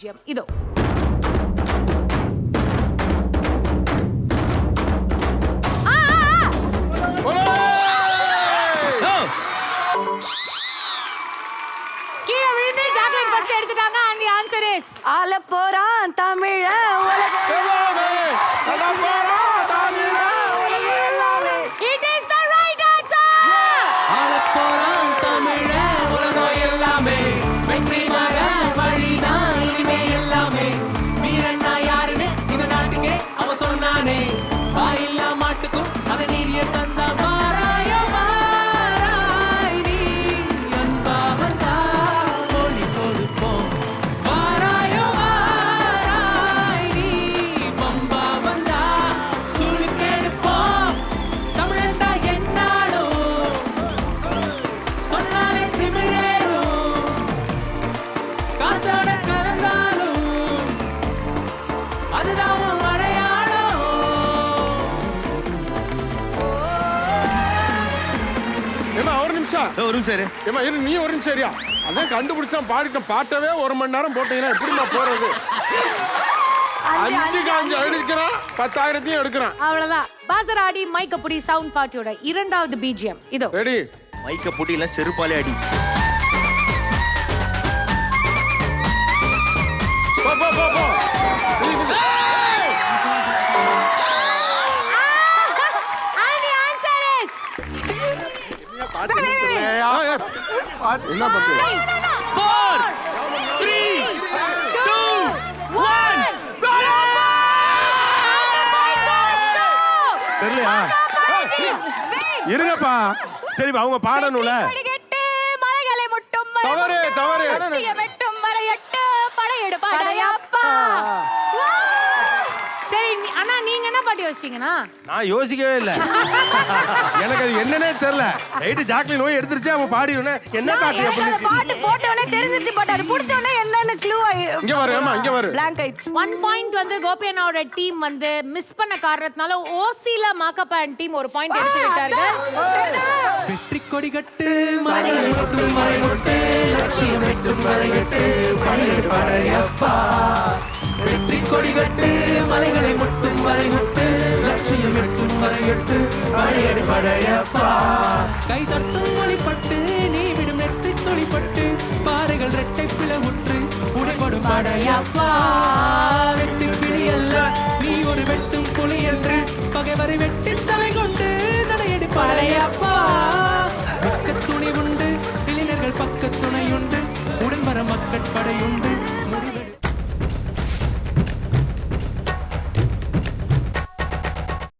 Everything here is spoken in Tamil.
பிஜிஎம் இதோ ஆ, ஆ, ஆ. கீழே விழுந்து ஜாக்லின் ஃபர்ஸ்ட் எடுத்துட்டாங்க அண்ட் தி ஆன்சர் இஸ் ஆள போறான் தமிழ it is the right answer ஆளப்போறான் தமிழ அதை நீரிய நிமிஷம். ஒரு நிமிஷம் இரு. ஏமா இரு நீ ஒரு நிமிஷம் சரியா அதான் கண்டுபிடிச்சான். பாடிட்டேன் பாட்டவே ஒரு மணி நேரம் போட்டீங்கன்னா எப்படிமா போறது? அஞ்சுக்கு அஞ்சு எடுக்கிறான். பத்தாயிரத்தையும் எடுக்கிறான். அவ்வளவுதான். பாசராடி மைக்கப்புடி சவுண்ட் பார்ட்டியோட இரண்டாவது பிஜிஎம் இதோ. ரெடி. மைக்க செருப்பாலே அடி. என்ன பண்றது? ஃபோர் த்ரீ டூ ஒன் தெரியலையா? இருங்கப்பா. சரி அவங்க பாடணும்ல. தவறு, தவறு. வெட்டும் படையெடு படையப்பா. பாட்டி வச்சீங்கன்னா நான் யோசிக்கவே இல்லை. எனக்கு அது என்னன்னே தெரியல. ரைட்டு ஜாக்லின் நோய் எடுத்துருச்சு அவன் பாடிடுனே என்ன பாட்டு எனக்கு எப்படி பாட்டு போட்ட உடனே தெரிஞ்சிச்சு பட் அது புடிச்ச உடனே என்னன்னு க்ளூ இங்க வரு, ஏம்மா, இங்க வரு. blank ஆயிடுச்சு. ஒன் பாயிண்ட் வந்து கோபி அண்ணாவோட டீம் வந்து மிஸ் பண்ண காரணத்தினால ஓசில மாக்கப்பான் டீம் ஒரு பாயிண்ட் எடுத்து விட்டார்கள் வெற்றி கொடி கட்டு மலைகளை மட்டும் மறைமுட்டு லட்சியம் எட்டும் மலையட்டு படையெடு படையப்பா வெற்றி கொடி கட்டு மலைகளை முட்டும் மறைமுட்டு லட்சியம் எட்டும் மறையட்டு படையப்பா. கை தட்டும் ஒளிப்பட்டு நீ விடும் நெற்றி துளிப்பட்டு பாறைகள் ரெட்டை பிளவுற்று உடைபடும் படையப்பா. வெட்டு கிளி நீ ஒரு வெட்டும் புலி என்று பகைவரை வெட்டி